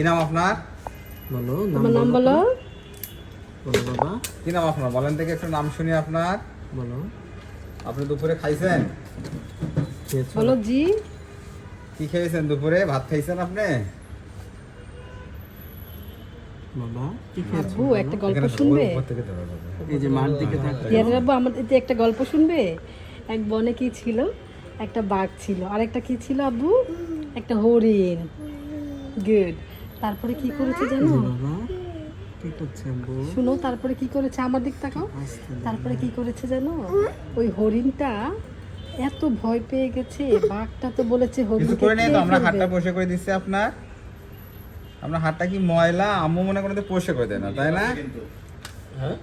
কি নাম আপনার? বলো তোমার নাম বলো। বলো। বাবা। কি নাম আপনার? বলেন থেকে একটু নাম শুনি আপনার। বলো। আপনি দুপুরে খাইছেন? বলো জি। কি খেয়েছেন দুপুরে? ভাত খাইছেন আপনি? বাবা কি খেয়েছো একটা গল্প শুনবে। এই যে মার দিকে আমাদের একটা গল্প শুনবে? এক বনে কি ছিল? একটা বাঘ ছিল। আর একটা কি ছিল আব্বু? একটা হরিণ। গুড তারপরে কি করেছে জানো? শুনো তারপরে কি করেছে? আমার দিক তাকাও। তারপরে কি করেছে জানো? ওই হরিণটা এত ভয় পেয়ে গেছে বাঘটা তো বলেছে কিছু করে নিয়ে তো আমরা হাতটা পরিষ্কার করে দিচ্ছি আপনার। আমরা হাতটা কি ময়লা? আম্মু মনে করে পোষে করে দেয় না তাই না? হ্যাঁ?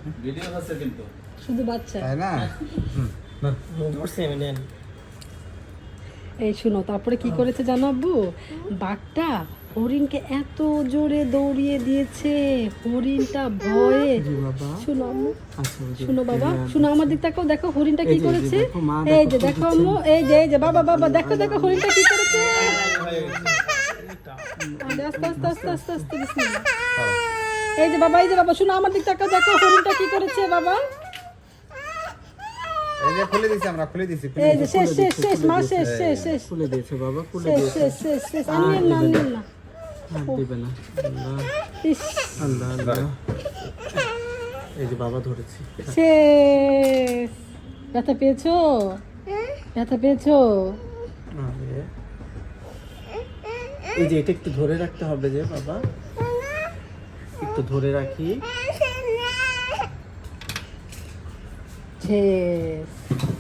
শুধু বাচ্চা। তাই না? এই শুনো তারপরে কি করেছে জানো আব্বু? বাঘটা হরিণকে এত জোরে দৌড়িয়ে দিয়েছে। হরিণটা ভয়ে। শুনো আম্মু। আচ্ছা শুনো বাবা। শুনো আমার দিক তাকাও দেখো হরিণটা কি করেছে? এই যে দেখো আম্মু এই যে এই যে বাবা বাবা দেখো দেখো হরিণটা কি করেছে? আস্তে আস্তে আস্তে আস্তে আস্তে বিসমিল্লাহ। এই যে বাবা এই যে বাবা শুনো আমার দিক তাকাও দেখো হরিণটা কি করেছে বাবা। এই যে খুলে দিছি আমরা খুলে দিছি খুলে এই যে শেষ শেষ শেষ মা শেষ শেষ শেষ খুলে দিয়েছে বাবা খুলে শেষ দিয়েছে। শেষ শেষ শেষ আনিয়েন না না। দিবে না। আল্লাহ আল্লাহ আল্লাহ। এই যে বাবা ধরেছি। শেষ। ব্যথা পেয়েছ? ব্যথা পেয়েছ। এই যে এটা একটু ধরে রাখতে হবে যে বাবা। একটু ধরে রাখি। শেষ।